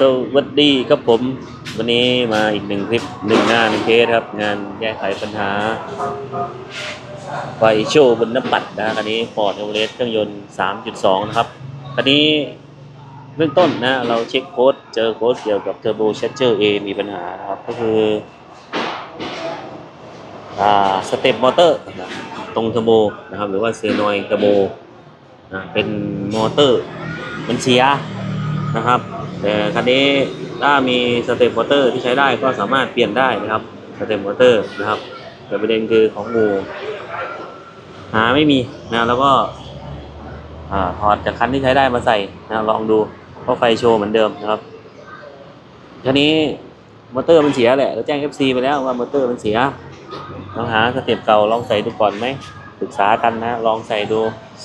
สวัสดีครับผม วันนี้มาอีกหนึ่งคลิปหนึ่งหน้านเคสครับ งานแก้ไขปัญหา ไฟโชว์บนน้ำบัตรนะคันนี้ฟอร์ดเอเวอเรสต์เครื่องยนต์ 3.2 นะครับ คันนี้เบื้องต้นนะ เราเช็คโค้ด เจอโค้ดเกี่ยวกับเทอร์โบเชเจอร์ A มีปัญหานะครับ ก็คืออ่าสเต็ปมอเตอร์นะตรงเทอร์โบนะครับ หรือว่าเซนอยเทอร์โบนะเป็นมอเตอร์มันเสีย นะครับ แต่คันนี้ถ้ามีสเต็ปมอเตอร์ที่ใช้ได้ก็สามารถเปลี่ยนได้นะครับสเต็ปมอเตอร์นะครับ แต่ประเด็นคือของงูหาไม่มีนะแล้วก็อ่าถอดจากคันที่ใช้ได้มาใส่นะลองดูเพราะไฟโชว์เหมือนเดิมนะครับคันนี้มอเตอร์มันเสียแหละเราแจ้ง FC ไปแล้วว่ามอเตอร์มันเสียลองหาสเต็ปเก่าลองใส่ดูก่อนไหมปรึกษากันนะ ลองใส่ดู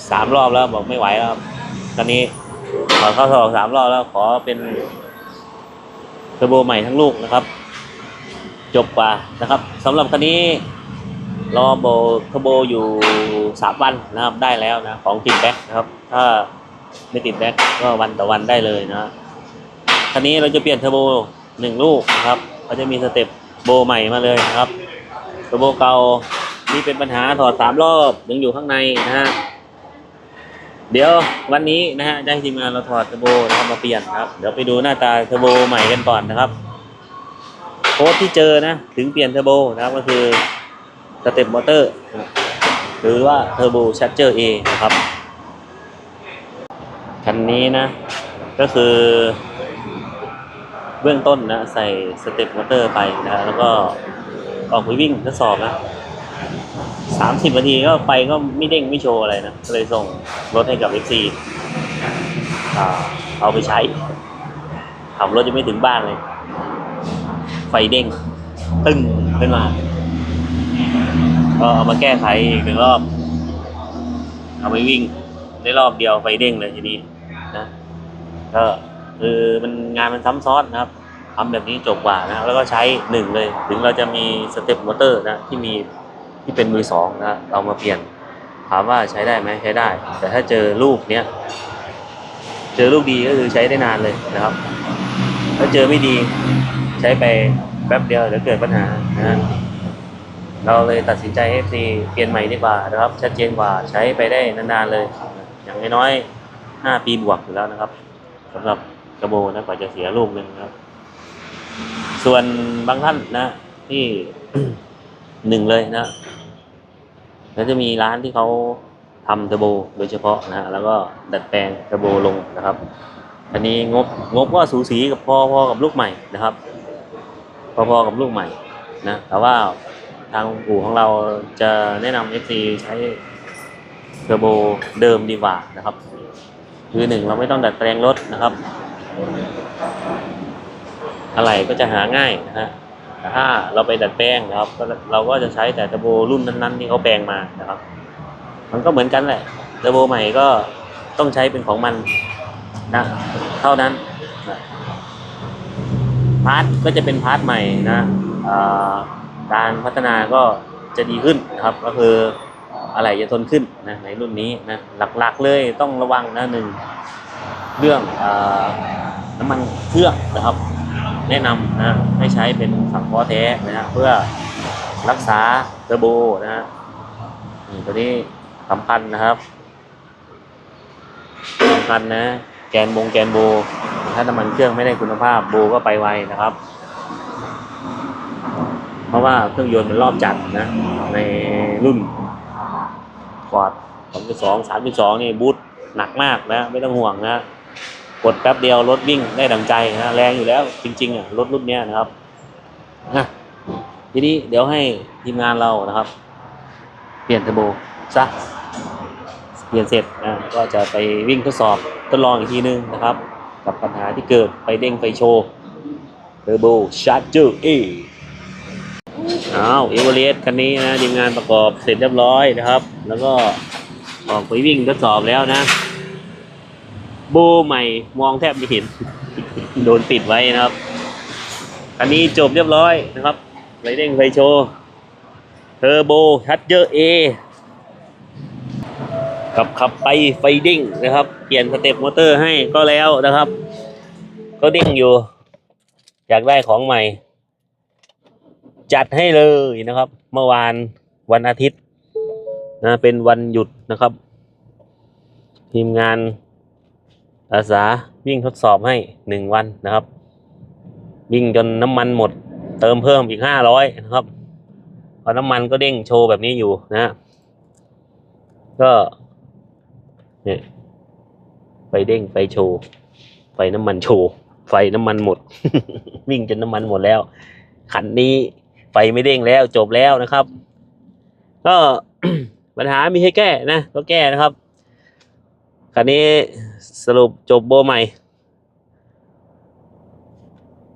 สามรอบแล้วบอกไม่ไหวแล้วครับตอนนี้ ขอเข้าสอบสามรอบแล้วขอเป็นเทอร์โบใหม่ทั้งลูกนะครับ จบกว่านะครับสำหรับคันนี้รอโบเทอร์โบอยู่สามวันนะครับได้แล้วนะของติดแบ็คนะครับ ถ้าไม่ติดแบ็คก็วันต่อวันได้เลยนะคันนี้เราจะเปลี่ยนเทอร์โบหนึ่งลูกนะครับเขาจะมีสเต็ปโบใหม่มาเลยนะครับเทอร์โบเก่านี่เป็นปัญหาถอดสามรอบยังอยู่ข้างในนะฮะ เดี๋ยววันนี้นะฮะได้ทีมงานเราถอดเทอร์โบนะครับมาเปลี่ยนครับ เดี๋ยวไปดูหน้าตาเทอร์โบใหม่กันก่อนนะครับโค้ดที่เจอนะ ถึงเปลี่ยนเทอร์โบนะครับก็คือสเต็ปมอเตอร์หรือว่าเทอร์โบช a ร์เจอร์ A นะครับคันนี้นะ ก็คือเบื้องต้นนะ ใส่สเต็ปมอเตอร์ไปนะแล้วก็ออกไปวิ่งทดสอบนะ สามสิบนาทีก็ไปก็ไม่เด้งไม่โชว์อะไรนะก็เลยส่งรถให้กับ FC อ่าเอาไปใช้ขับรถจะไม่ถึงบ้านเลย ไฟเด้ง ตึ้งขึ้นมา ก็เอามาแก้ไขอีกหนึ่งรอบ เอาไปวิ่งได้รอบเดียวไฟเด้งเลยทีนี้นะก็คือมันงานมันซ้ำซ้อนนะครับทำแบบนี้จบกว่านะ แล้วก็ใช้หนึ่งเลย ถึงเราจะมีสเต็ปมอเตอร์นะที่มี ที่เป็นมือสองนะเรามาเปลี่ยนถามว่าใช้ได้ไหมใช้ได้ แต่ถ้าเจอลูกเนี้ยเจอลูกดีก็คือใช้ได้นานเลยนะครับ ถ้าเจอไม่ดีใช้ไปแป๊บเดียวเดี๋ยวเกิดปัญหานะเราเลยตัดสินใจ FC เปลี่ยนใหม่ดีกว่านะครับ ชัดเจนกว่าใช้ไปได้นานๆเลย อย่างน้อยๆห้าปีบวกอยู่แล้วนะครับสำหรับกระโบนะกว่าจะเสียลูกหนึ่งนะครับ ส่วนบางท่านนะที่หนึ่งเลยนะ แล้วจะมีร้านที่เขาทำเทอร์โบโดยเฉพาะนะแล้วก็ดัดแปลงเทอร์โบลงนะครับ อันนี้งบงบก็สูสีกับพอพอกับลูกใหม่นะครับ พอพอกับลูกใหม่นะแต่ว่าทางอู่ของเราจะแนะนำ FC ใช้เทอร์โบเดิมดีกว่านะครับ คือหนึ่งเราไม่ต้องดัดแปลงรถนะครับ อะไรก็จะหาง่ายนะฮะ แต่ถ้าเราไปดัดแปลงนะครับเราก็จะใช้แต่เทอร์โบรุ่นนั้นๆที่เขาแปลงมานะครับ มันก็เหมือนกันแหละเทอร์โบใหม่ก็ต้องใช้เป็นของมันนะเท่านั้นพาร์ทก็จะเป็นพาร์ทใหม่นะการพัฒนาก็จะดีขึ้นนะครับ ก็คืออะไรจะทนขึ้นนะในรุ่นนี้นะหลักๆเลยต้องระวังนะหนึ่งเรื่องอน้ำมันเครื่องนะครับ แนะนำนะให้ใช้เป็นสังเคราะห์แท้นะฮะเพื่อรักษาเทอร์โบนะฮะนี่ตัวนี้สำคัญนะครับสำคัญนะ แกนบงแกนโบ ถ้าน้ำมันเครื่องไม่ได้คุณภาพโบก็ไปไวนะครับ เพราะว่าเครื่องยนต์มันรอบจัดนะ ในรุ่นฟอร์ด2.2 3.2นี่บูทหนักมากนะ ไม่ต้องห่วงนะ กดแป๊บเดียวรถวิ่งได้ดังใจนะแรงอยู่แล้วจริงๆอะรถรุ่นนี้นะครับนะทีนี้เดี๋ยวให้ทีมงานเรานะครับ เปลี่ยนเทอร์โบซะเปลี่ยนเสร็จนะก็จะไปวิ่งทดสอบทดลองอีกทีนึงนะครับ กับปัญหาที่เกิดไปเด้งไฟโชว์เทอร์โบชาร์จเจอร์เออ้าวเอเวอเรสต์คันนี้นะทีมงานประกอบเสร็จเรียบร้อยนะครับ แล้วก็ออกไปวิ่งทดสอบแล้วนะ โบใหม่มองแทบไม่เห็น โดนติดไว้นะครับ อันนี้จบเรียบร้อยนะครับไรเด้งไฟโชว์เทอร์โบชัดเจอร์เอขับขับไปไฟเด้งนะครับ เปลี่ยนสเต็ปมอเตอร์ให้ก็แล้วนะครับ ก็ดิ้งอยู่ อยากได้ของใหม่ จัดให้เลยนะครับ เมื่อวานวันอาทิตย์นะเป็นวันหยุดนะครับ ทีมงาน อาสาวิ่งทดสอบให้หนึ่งวันนะครับ วิ่งจนน้ำมันหมด เติมเพิ่มอีกห้าร้อยนะครับพอน้ำมันก็เด้งโชว์แบบนี้อยู่นะฮะก็เนี่ยไฟเด้งไฟโชว์ไฟน้ำมันโชว์ไฟน้ำมันหมด วิ่งจนน้ำมันหมดแล้ว ขันนี้ไฟไม่เด้งแล้วจบแล้วนะครับ ก็ปัญหามีให้แก้นะ ก็แก้นะครับ คันนี้สรุปจบโบใหม่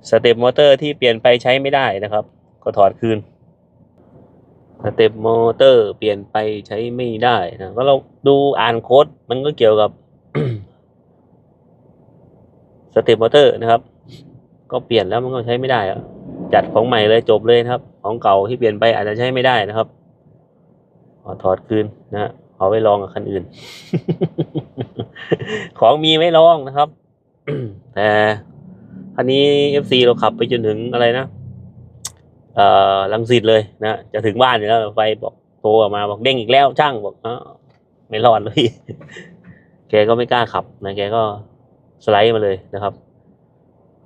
สเต็ปมอเตอร์ที่เปลี่ยนไปใช้ไม่ได้นะครับ ก็ถอดคืน สเต็ปมอเตอร์เปลี่ยนไปใช้ไม่ได้นะก็เราดูอ่านโค้ดมันก็เกี่ยวกับสเต็ปมอเตอร์นะครับ ก็เปลี่ยนแล้วมันก็ใช้ไม่ได้อะจัดของใหม่เลยจบเลยนะครับ ของเก่าที่เปลี่ยนไปอาจจะใช้ไม่ได้นะครับขอถอดคืนนะฮะเอาไว้ลองกับคันอื่น ของมีไม่ลองนะครับแต่คันนี้ FC เราขับไปจนถึงอะไรนะเอ่อลังสิตเลยนะจะถึงบ้านอยู่แล้วไฟบอกโทรออกมาบอกเด้งอีกแล้วช่างบอกอไม่รอดเลยแกก็ไม่กล้าขับนะแกก็สไลด์มาเลยนะครับ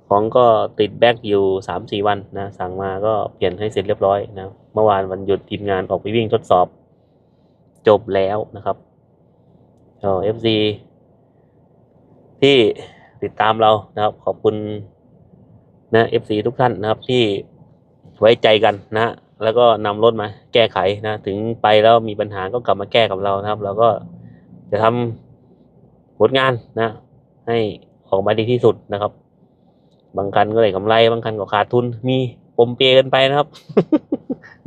ของก็ติดแบ็กอยู่สามสี่วันนะ สั่งมาก็เปลี่ยนให้เสร็จเรียบร้อยนะ เมื่อวานวันหยุดทีมงานออกไปวิ่งทดสอบ จบแล้วนะครับเอฟซี ที่ติดตามเรานะครับ ขอบคุณนะเอฟซีทุกท่านนะครับที่ไว้ใจกันนะ แล้วก็นำรถมาแก้ไขนะ ถึงไปแล้วมีปัญหาก็กลับมาแก้กับเรานะครับ เราก็จะทำผลงานนะ ให้ออกมาดีที่สุดนะครับ บางคันก็ได้กำไร บางคันก็ขาดทุน มีปมเปยกันไปนะครับ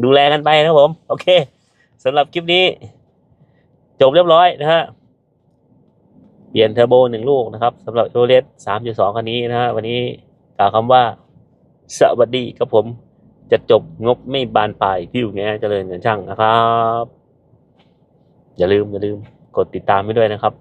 ดูแลกันไปนะครับผม โอเคสำหรับคลิปนี้ จบเรียบร้อยนะฮะ เปลี่ยนเทอร์โบหนึ่งลูกนะครับสำหรับโอเวอเรสสามจุดสองคันนี้นะฮะวันนี้กล่าวคำว่าสวัสดีครับผมจะจบงบไม่บานปลายพิวแงเจริญเงินช่างนะครับ อย่าลืมอย่าลืมกดติดตามไปด้วยนะครับ